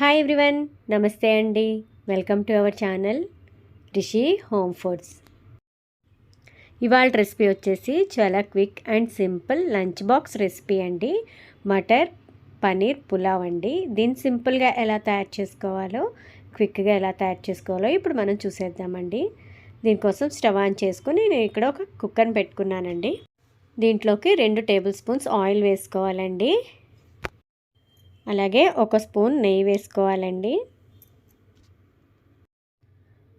Hi everyone నమస్తే అండి. Welcome to our channel Rishi home foods ఇవాళ రెసిపీ వచ్చేసి చాలా quick and simple lunch box recipe అండి. మటర్ పనీర్ పులావ్ అండి. దీన్ని సింపుల్గా ఎలా తయారు చేసుకోవాలో క్విక్గా ఎలా తయారు చేసుకోవాలో ఇప్పుడు మనం చూసేద్దామండి. దీనికోసం స్టవ్ ఆన్ చేసుకుని నేను ఇక్కడ ఒక కుక్కర్ని పెట్టుకున్నానండి. దీంట్లోకి రెండు టేబుల్ స్పూన్స్ ఆయిల్ వేసుకోవాలండి. అలాగే ఒక స్పూన్ నెయ్యి వేసుకోవాలండి.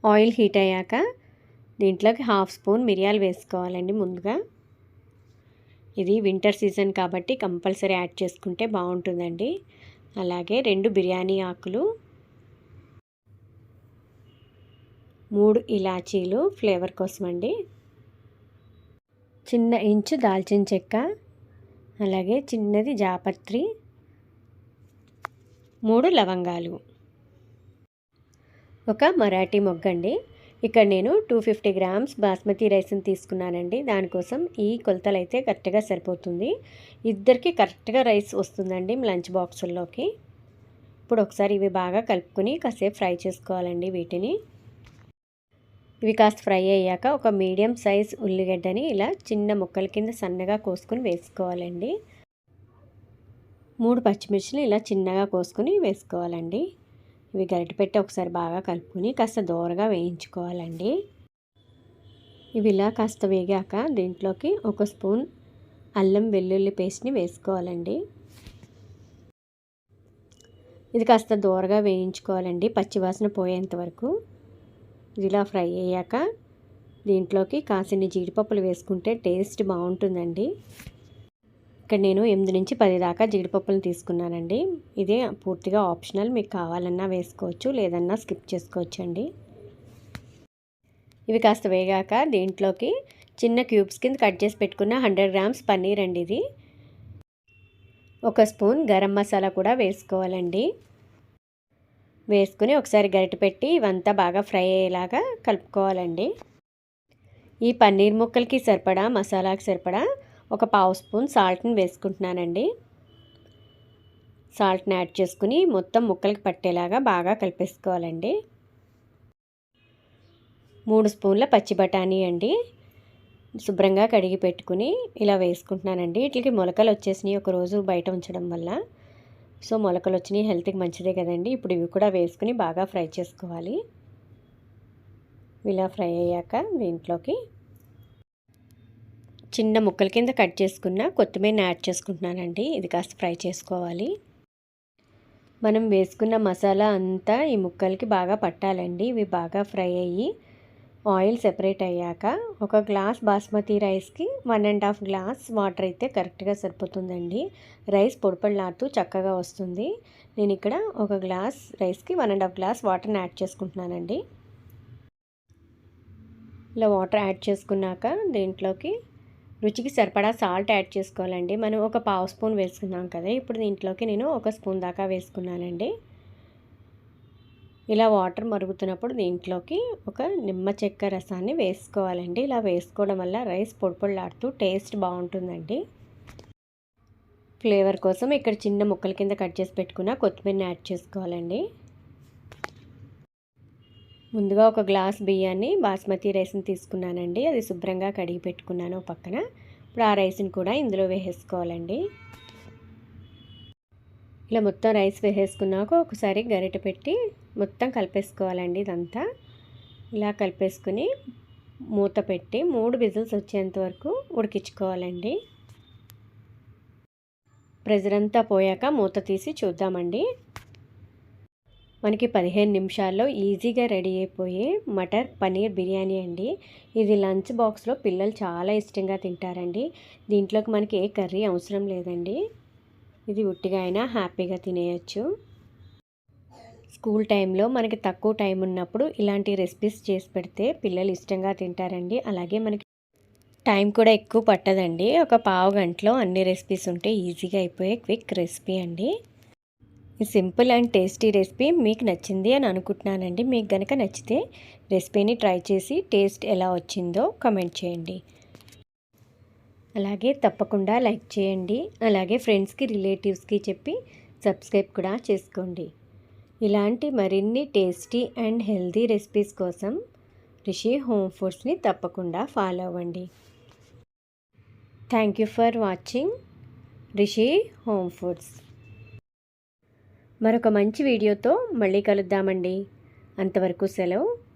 ఆయిల్ హీట్ అయ్యాక దీంట్లోకి హాఫ్ స్పూన్ మిరియాలు వేసుకోవాలండి ముందుగా. ఇది వింటర్ సీజన్ కాబట్టి కంపల్సరీ యాడ్ చేసుకుంటే బాగుంటుందండి. అలాగే రెండు బిర్యానీ ఆకులు మూడు ఇలాచీలు ఫ్లేవర్ కోసం అండి చిన్న ఇంచు దాల్చిన చెక్క అలాగే చిన్నది జాపత్రి మూడు లవంగాలు. ఒక మరాఠీ మొగ్గండి. ఇక్కడ నేను టూ ఫిఫ్టీ గ్రామ్స్ బాస్మతి రైస్ని తీసుకున్నానండి. దానికోసం ఈ కొలతలు అయితే కరెక్ట్గా సరిపోతుంది. ఇద్దరికి కరెక్ట్గా రైస్ వస్తుందండి లంచ్ బాక్సుల్లోకి. ఇప్పుడు ఒకసారి ఇవి బాగా కలుపుకొని కాసేపు ఫ్రై చేసుకోవాలండి వీటిని. ఇవి కాస్త ఫ్రై అయ్యాక ఒక మీడియం సైజ్ ఉల్లిగడ్డని ఇలా చిన్న ముక్కల కింద సన్నగా కోసుకొని వేసుకోవాలండి. మూడు పచ్చిమిర్చిలు ఇలా చిన్నగా కోసుకొని వేసుకోవాలండి. ఇవి గరిటె పెట్టి ఒకసారి బాగా కలుపుకొని కాస్త దూరగా వేయించుకోవాలండి. ఇవి ఇలా కాస్త వేగాక దీంట్లోకి ఒక స్పూన్ అల్లం వెల్లుల్లి పేస్ట్ని వేసుకోవాలండి. ఇది కాస్త దూరగా వేయించుకోవాలండి పచ్చివాసన పోయేంత వరకు. ఇది ఇలా ఫ్రై అయ్యాక దీంట్లోకి కాసిన్ని జీడిపప్పులు వేసుకుంటే టేస్ట్ బాగుంటుందండి. ఇక్కడ నేను ఎనిమిది నుంచి పది దాకా జీడిపప్పులను తీసుకున్నానండి. ఇదే పూర్తిగా ఆప్షనల్. మీకు కావాలన్నా వేసుకోవచ్చు లేదన్నా స్కిప్ చేసుకోవచ్చు అండి ఇవి కాస్త వేగాక దీంట్లోకి చిన్న క్యూబ్స్ కింద కట్ చేసి పెట్టుకున్న హండ్రెడ్ గ్రామ్స్ పన్నీర్ అండి ఇది. ఒక స్పూన్ గరం మసాలా కూడా వేసుకోవాలండి. వేసుకుని ఒకసారి గరిట పెట్టి ఇవంతా బాగా ఫ్రై అయ్యేలాగా కలుపుకోవాలండి. ఈ పన్నీర్ ముక్కలకి సరిపడా మసాలాకి సరిపడా ఒక పావు స్పూన్ సాల్ట్ని వేసుకుంటున్నానండి. సాల్ట్ని యాడ్ చేసుకుని మొత్తం ముక్కలకి పట్టేలాగా బాగా కలిపేసుకోవాలండి. మూడు స్పూన్ల పచ్చి బఠానీ అండి. శుభ్రంగా కడిగి పెట్టుకుని ఇలా వేసుకుంటున్నానండి. వీటికి మొలకలు వచ్చేసినాయి ఒకరోజు బయట ఉంచడం వల్ల. సో మొలకలు వచ్చినాయి హెల్త్కి మంచిదే కదండి. ఇప్పుడు ఇవి కూడా వేసుకుని బాగా ఫ్రై చేసుకోవాలి. ఇలా ఫ్రై అయ్యాక దీంట్లోకి చిన్న ముక్కల కింద కట్ చేసుకున్న కొత్తిమీరని యాడ్ చేసుకుంటున్నానండి. ఇది కాస్త ఫ్రై చేసుకోవాలి. మనం వేసుకున్న మసాలా అంతా ఈ ముక్కలకి బాగా పట్టాలండి. ఇవి బాగా ఫ్రై అయ్యి ఆయిల్ సెపరేట్ అయ్యాక ఒక గ్లాస్ బాస్మతి రైస్కి one and half glass water అయితే కరెక్ట్గా సరిపోతుందండి. రైస్ పొడిపడిలాడుతూ చక్కగా వస్తుంది. నేను ఇక్కడ ఒక గ్లాస్ రైస్కి వన్ అండ్ హాఫ్ గ్లాస్ వాటర్ని యాడ్ చేసుకుంటున్నానండి. ఇలా వాటర్ యాడ్ చేసుకున్నాక దీంట్లోకి రుచికి సరిపడా సాల్ట్ యాడ్ చేసుకోవాలండి. మనం ఒక పావు స్పూన్ వేసుకున్నాం కదా ఇప్పుడు దీంట్లోకి నేను ఒక స్పూన్ దాకా వేసుకున్నానండి. ఇలా వాటర్ మరుగుతున్నప్పుడు దీంట్లోకి ఒక నిమ్మ చెక్క రసాన్ని వేసుకోవాలండి. ఇలా వేసుకోవడం వల్ల రైస్ పొడిపొడిలాడుతూ టేస్ట్ బాగుంటుందండి. ఫ్లేవర్ కోసం ఇక్కడ చిన్న ముక్కల కింద కట్ చేసి పెట్టుకున్న కొత్తిమీరని యాడ్ చేసుకోవాలండి. ముందుగా ఒక గ్లాస్ బియ్యాన్ని బాస్మతి రైస్ని తీసుకున్నానండి. అది శుభ్రంగా కడిగి పెట్టుకున్నాను పక్కన. ఇప్పుడు ఆ రైస్ని కూడా ఇందులో వేసేసుకోవాలండి. ఇలా మొత్తం రైస్ వేసేసుకున్నాక ఒకసారి గరిట పెట్టి మొత్తం కలిపేసుకోవాలండి ఇదంతా. ఇలా కలిపేసుకుని మూత పెట్టి మూడు విజిల్స్ వచ్చేంత వరకు ఉడికించుకోవాలండి. ప్రెజర్ అంతా పోయాక మూత తీసి చూద్దామండి. మనకి పదిహేను నిమిషాల్లో ఈజీగా రెడీ అయిపోయే మటర్ పనీర్ బిర్యానీ అండి. ఇది లంచ్ బాక్స్లో పిల్లలు చాలా ఇష్టంగా తింటారండి. దీంట్లోకి మనకి ఏ కర్రీ అవసరం లేదండి. ఇది ఉట్టిగా అయినా హ్యాపీగా తినేయచ్చు. స్కూల్ టైంలో మనకి తక్కువ టైం ఉన్నప్పుడు ఇలాంటి రెసిపీస్ చేసి పెడితే పిల్లలు ఇష్టంగా తింటారండి. అలాగే మనకి టైం కూడా ఎక్కువ పట్టదండి. ఒక పావు గంటలో అన్ని రెసిపీస్ ఉంటే ఈజీగా అయిపోయే క్విక్ రెసిపీ అండి. ఈ సింపుల్ అండ్ టేస్టీ రెసిపీ మీకు నచ్చింది అని అనుకుంటున్నానండి. మీకు కనుక నచ్చితే రెసిపీని ట్రై చేసి టేస్ట్ ఎలా వచ్చిందో కమెంట్ చేయండి. అలాగే తప్పకుండా లైక్ చేయండి. అలాగే ఫ్రెండ్స్కి రిలేటివ్స్కి చెప్పి సబ్స్క్రైబ్ కూడా చేసుకోండి. ఇలాంటి మరిన్ని టేస్టీ అండ్ హెల్తీ రెసిపీస్ కోసం రిషి హోమ్ ఫుడ్స్ని తప్పకుండా ఫాలో అవ్వండి. Thank you for watching Rishi home foods. మరొక మంచి వీడియోతో మళ్ళీ కలుద్దామండి. అంతవరకు సెలవు.